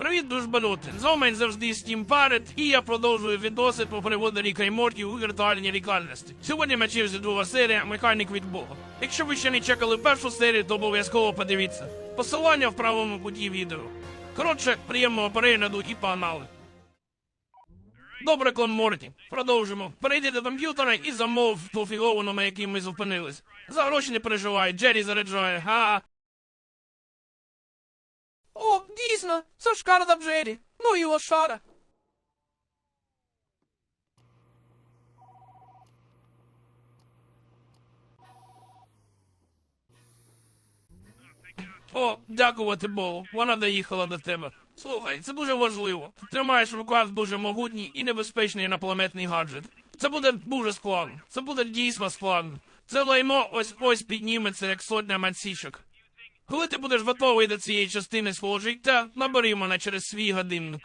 Привіт, дружбанути! З вами завжди Parrot, і я продовжую відоси по переводу Ріка і Морті у віртуальній реальності. Сьогодні черзі друга серія Механік від Бога. Якщо ви ще не чекали першу серію, то обов'язково подивіться. Посилання в правому куті відео. Коротше, приємного перегляду і погнали. Добре, клон Морті. Продовжимо. Перейди до комп'ютера і замов на якій ми зупинились. За гроші не переживай, Джері заряджає, га. О, дійсно, це ж карта Джері. Ну і лошара. О, дякувати Богу, вона доїхала до тебе. Слухай, це дуже важливо. Ти тримаєш в руках дуже могутній і небезпечний інопланетний гаджет. Це буде дуже складно. Це буде дійсно складно. Це лаймо ось ось підніметься, як сотня мансішок. Коли ти будеш готовий до цієї частини свого життя, набери мене через свій годинник.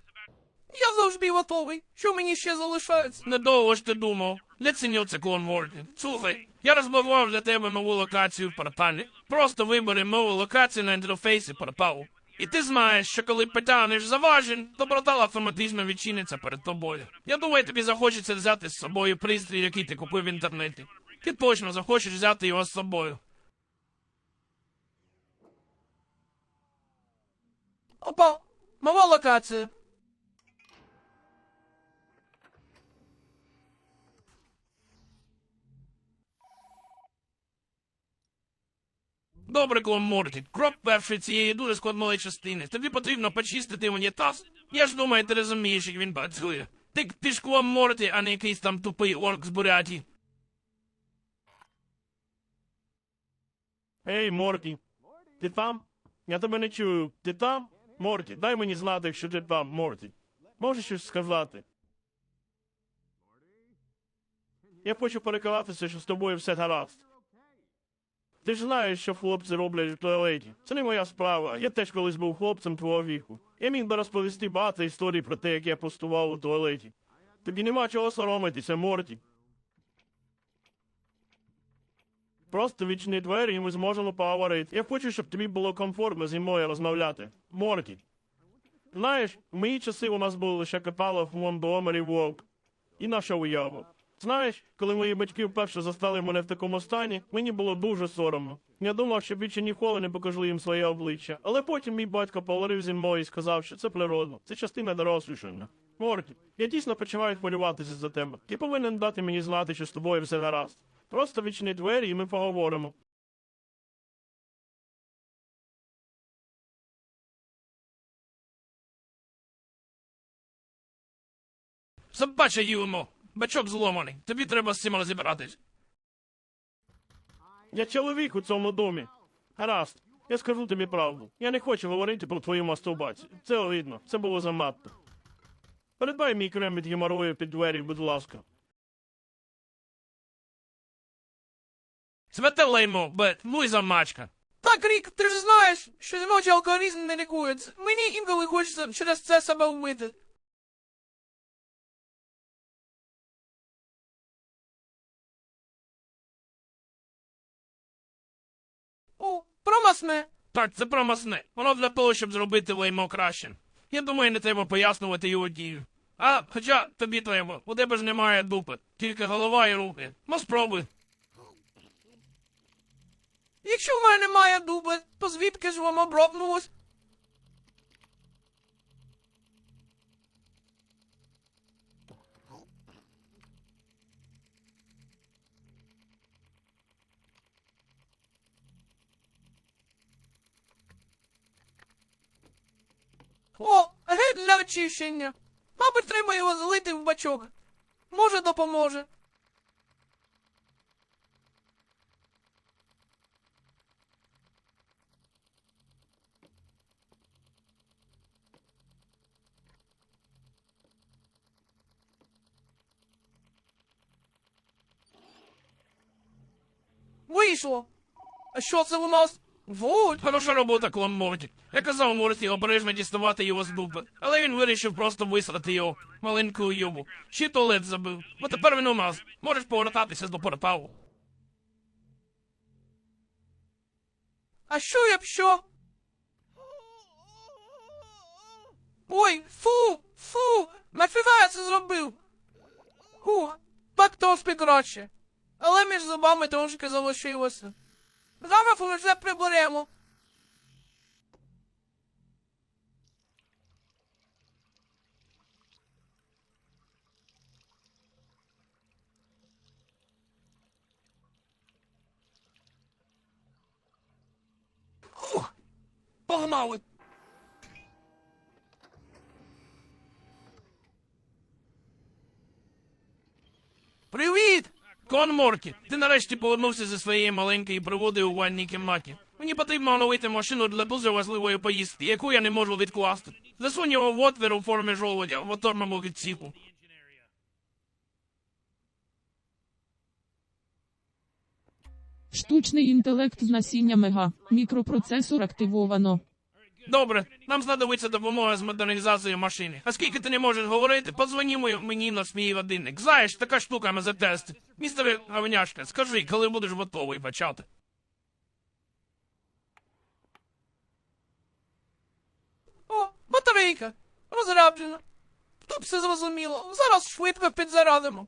Я завжди готовий. Що мені ще залишається? Недовго ж ти думав. Не ціню це клон Слухай, я розблокував для тебе нову локацію в порталі. Просто вибери нову локацію на інтерфейсі порталу. І ти знаєш, що коли потягнеш за важіль, то автоматично відчиниться перед тобою. Я думаю, тобі захочеться взяти з собою пристрій, який ти купив в інтернеті. Ти точно захочеш взяти його з собою. Опа, нова локація. Добре, клон Морті, крок перший цієї дуже складної частини. Тобі потрібно почистити унітаз. Я ж думаю, ти розумієш, як він працює. Ти, ти ж клон Морті, а не якийсь там тупий орк з Буряті. Ей, Морті, ти там? Я тебе не чую. Ти там? Морті, дай мені знати, якщо ти там, Морті. Можеш щось сказати? Я хочу переконатися, що з тобою все гаразд. Ти ж знаєш, що хлопці роблять в туалеті. Це не моя справа. Я теж колись був хлопцем твого віку. Я міг би розповісти багато історій про те, як я постував у туалеті. Тобі нема чого соромитися, Морті. Просто відчини двері і ми зможемо поговорити. Я хочу, щоб тобі було комфортно зі мною розмовляти. Морті. Знаєш, в мої часи у нас було лише каталог в Мондомері Вовк. І наша уява. Знаєш, коли мої батьки вперше застали мене в такому стані, мені було дуже соромно. Я думав, що більше ніколи не покажу їм своє обличчя. Але потім мій батько поговорив зі мною і сказав, що це природно, це частина дорослішання. Морті, я дійсно починаю хвилюватися за тебе. Ти повинен дати мені знати, що з тобою все гаразд. Просто відчини двері і ми поговоримо. Собача юмо, бачок зломаний. Тобі треба з цим розібратись. Я чоловік у цьому домі. Гаразд, я скажу тобі правду. Я не хочу говорити про твою мастурбацію. Це видно, це було занадто. Передбай мій крем від геморою під двері, будь ласка. Святе ну і замачка. Так, Рік, ти ж знаєш, що жіночий алкоголізм не лікується. Мені інколи хочеться через це себе вмити. О, промасне. Так, це промасне. Воно для того, щоб зробити лаймо кращим. Я думаю, не треба пояснювати його дію. А, хоча тобі треба, у тебе ж немає дупи, тільки голова і руки. Ну спробуй. Якщо в мене немає дуби, то звідки ж воно бробнулось? О, геть для очищення. Мабуть, треба його залити в бачок. Може, допоможе. Вийшло. А що це у нас? Вот. Хороша робота, клон Морті. Я казав Морті обережно діставати його з дупи, але він вирішив просто висрати його, маленьку юбу. Ще туалет забив. Бо тепер він у нас. Можеш повертатися до порталу. А що якщо? Ой, фу, фу, я це зробив? Фу, так трошки краще. Але між зубами трошки залишилося. Зараз уже приберемо. Фух, Погнали. Привіт! Кон Моркі, ти нарешті повернувся зі своєї маленької пригоди у ванній кімнаті. Мені потрібно оновити машину для дуже важливої поїздки, яку я не можу відкласти. Засунь його в отвір у формі жолудя в моторному відсіку. Штучний інтелект з насіння мега. Мікропроцесор активовано. Добре, нам знадобиться допомога з модернізацією машини. А скільки ти не можеш говорити, подзвоні мені на свій годинник. Знаєш, така штука ми затести. Містере Говняшка, скажи, коли будеш готовий почати. О, батарейка. Розряджена. Тут все зрозуміло. Зараз швидко підзарадимо.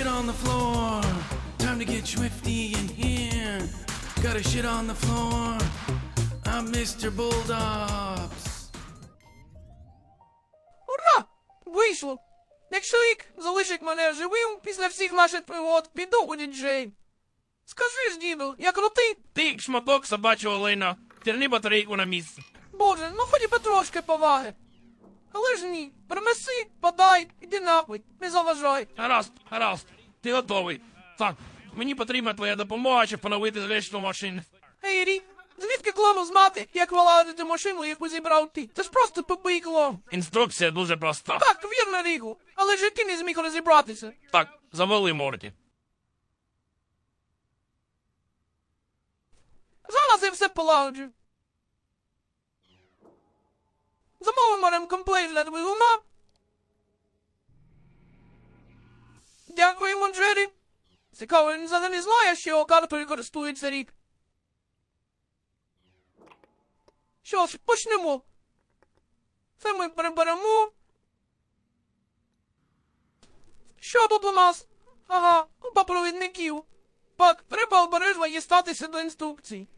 Shit on the floor. Time to get swifty in here. Gotta shit on the floor. I'm Mr. Bulldogs. Ура! Вийшло! Якщо рік залишить мене живим після всіх наших пригод, піду у діджей. Скажи ж, діду, я крутий? Ти, шматок собачого лайна, терни батарейку на місце. Боже, ну хоч би трошки поваги. Але ж ні, принеси, подай, іди нахуй, не заважай. Гаразд, гаразд, ти готовий. Так, мені потрібна твоя допомога, щоб поновити решту машини. Ей, Рік, звідки клону знати, як виладити машину, яку зібрав ти? Це ж просто тупий клон. Інструкція дуже проста. Так, вірно, Ріку, але ж ти не зміг розібратися. Так, завали Морті. Зараз я все полагоджу. Замовимо ремкомплект для двигуна. Дякуємо, Джері. Цікаво, він взагалі знає, що його картою користується рік. Що ж, почнемо. Це ми приберемо. Що тут у нас? Ага, купа провідників. Так, треба обережно дістатися до інструкцій.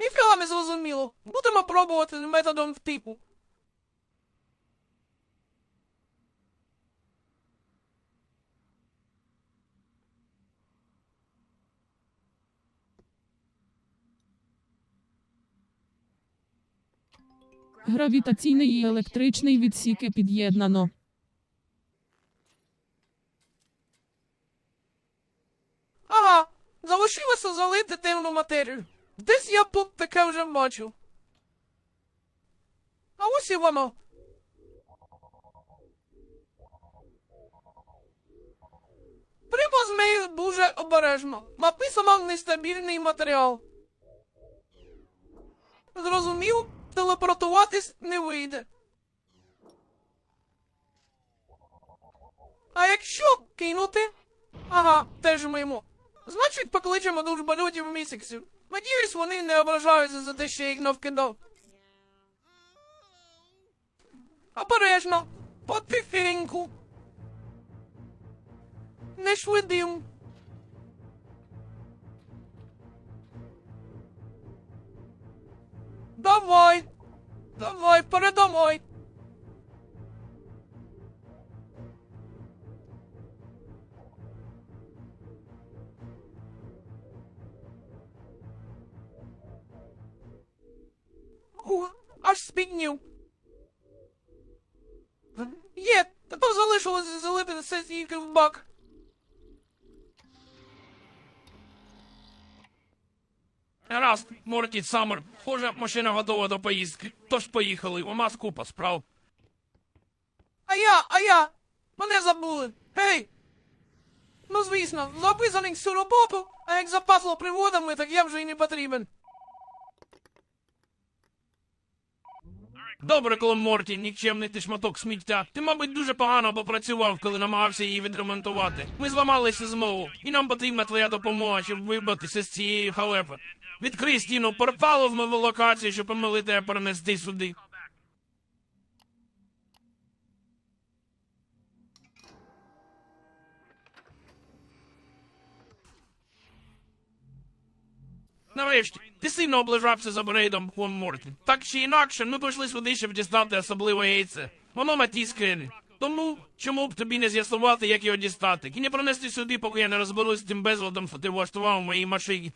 Ніфіга не зрозуміло. Будемо пробувати методом втипу. Гравітаційний і електричний відсіки під'єднано. Ага, залишилося залити темну матерію. Десь я тут таке вже бачив. А ось і воно. Треба з дуже обережно. Написано нестабільний матеріал. Зрозумів, телепортуватись не вийде. А якщо кинути? Ага, теж мимо. Значить, покличемо дружбольотів місяців. Надіюсь, вони не ображаються за те, що я їх навкидав. Обережно, потихеньку. Не швидим. Давай. Давай, передавай. О, аж спіднів. Є, все тільки в бак. Раз, Морті, Саммер, схоже, машина готова до поїздки. Тож поїхали, у нас купа справ. А я, а я, мене забули. Гей! Ну, звісно, записаний всю роботу, а як запасло приводами, так я вже й не потрібен. Добре, коли Морті, нікчемний ти шматок сміття. Ти, мабуть, дуже погано попрацював, коли намагався її відремонтувати. Ми зламалися знову, і нам потрібна твоя допомога, щоб вибратися з цієї халепи. Відкрий стіну порталу в нову локацію, щоб помилити перенести сюди. Нарешті, ти сильно оближався за Брейдом, Хуан Мортін. Так чи інакше, ми пішли сюди, щоб дістати особливе яйце. Воно на тій скелі. Тому чому б тобі не з'ясувати, як його дістати? І не пронести сюди, поки я не розберусь з тим безладом, що ти влаштував у моїй машині.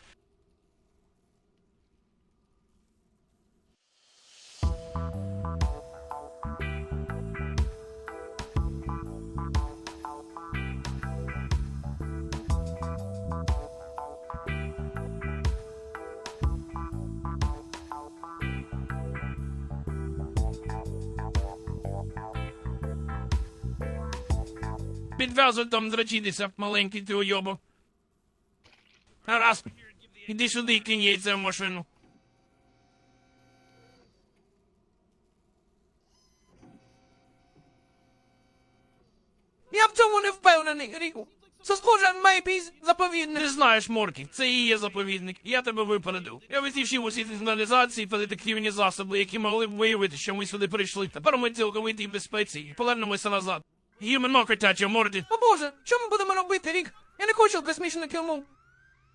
Підв'язуй там зрачитися, маленький ти уйобок. Гаразд. Іди сюди і кинь яйце в машину. Я в цьому не впевнений, Ріку. Це схоже на якийсь заповідник. Ти знаєш, Моркі, це і є заповідник. Я тебе випередив. Я висівшив усі сигналізації та детективні засоби, які могли б виявити, що ми сюди прийшли. Тепер ми цілковитій безпеці і повернемося назад. Human котяче, Морті. О боже, що ми будемо робити, Рік? Я не хочу космічну умов.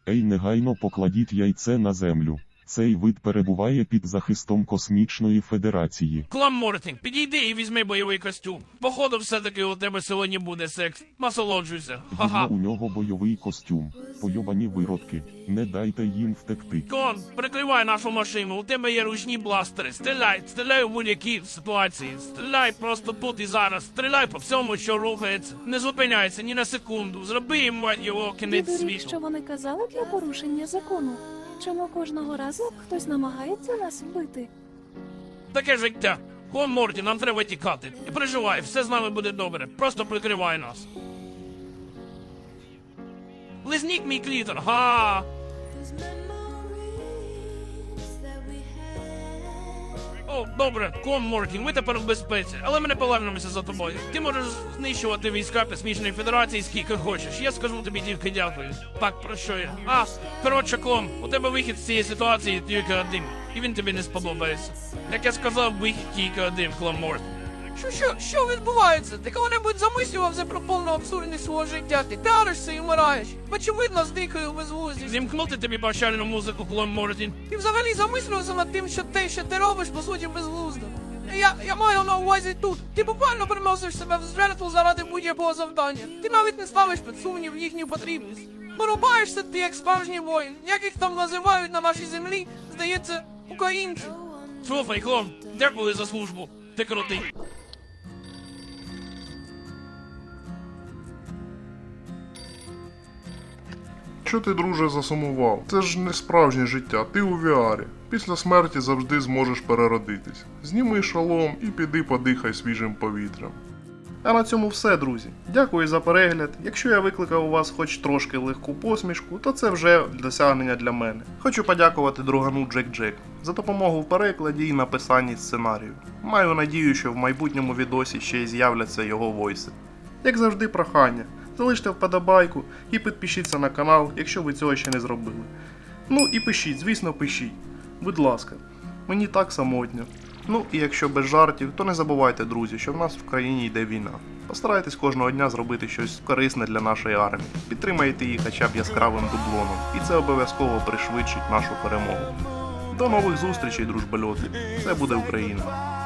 Ей, негайно покладіть яйце на землю. Цей вид перебуває під захистом Космічної Федерації. Клам Морті, підійди і візьми бойовий костюм. Походу, все-таки у тебе сьогодні буде секс. Насолоджуйся. Ха-ха. у нього бойовий костюм. Пойобані виродки. Не дайте їм втекти. Кон, прикривай нашу машину, у тебе є ручні бластери. Стріляй, стріляй у будь-якій ситуації. Стріляй просто тут і зараз. Стріляй по всьому, що рухається. Не зупиняйся ні на секунду. Зроби їм мать його кінець Відурік, світу. що вони казали для порушення закону. Чому кожного разу хтось намагається нас вбити? Таке життя. Кон Морті, нам треба тікати. Не переживай, все з нами буде добре. Просто прикривай нас. Лизнік мій клітор, га! Добре, ком Моркін, ми тепер в безпеці, але ми не повернемося за тобою. Ти можеш знищувати війська Космічної Федерації скільки хочеш. Я скажу тобі тільки дякую. Так, про що я? А, коротше, ком, у тебе вихід з цієї ситуації тільки один, і він тобі не сподобається. Як я сказав, вихід тільки один, клон Морті. Що, що, що відбувається? Ти коли-небудь замислювався про повну абсурдність свого життя? Ти таришся і вмираєш. Очевидно, з дикою безглуздістю. Зімкнути тобі прощальну музику, клон Морті. Ти взагалі замислювався над тим, що те, що ти робиш, по суті, безглуздо. Я, я маю на увазі тут. Ти буквально приносиш себе в жертву заради будь-якого завдання. Ти навіть не ставиш під сумнів їхню потрібність. Порубаєшся ти як справжній воїн, як їх там називають на нашій землі, здається, українці. Слухай, клон, дякую за службу. Ти крутий. Що ти, друже, засумував? Це ж не справжнє життя, ти у VR. Після смерті завжди зможеш переродитись. Зніми шолом і піди подихай свіжим повітрям. А на цьому все, друзі. Дякую за перегляд. Якщо я викликав у вас хоч трошки легку посмішку, то це вже досягнення для мене. Хочу подякувати другану Джек Джек за допомогу в перекладі і написанні сценарію. Маю надію, що в майбутньому відосі ще й з'являться його войси. Як завжди, прохання. Залиште вподобайку і підпишіться на канал, якщо ви цього ще не зробили. Ну і пишіть, звісно, пишіть. Будь ласка, мені так самотньо. Ну і якщо без жартів, то не забувайте, друзі, що в нас в країні йде війна. Постарайтесь кожного дня зробити щось корисне для нашої армії. Підтримайте її хоча б яскравим дублоном, і це обов'язково пришвидшить нашу перемогу. До нових зустрічей, дружбольоти. Це буде Україна.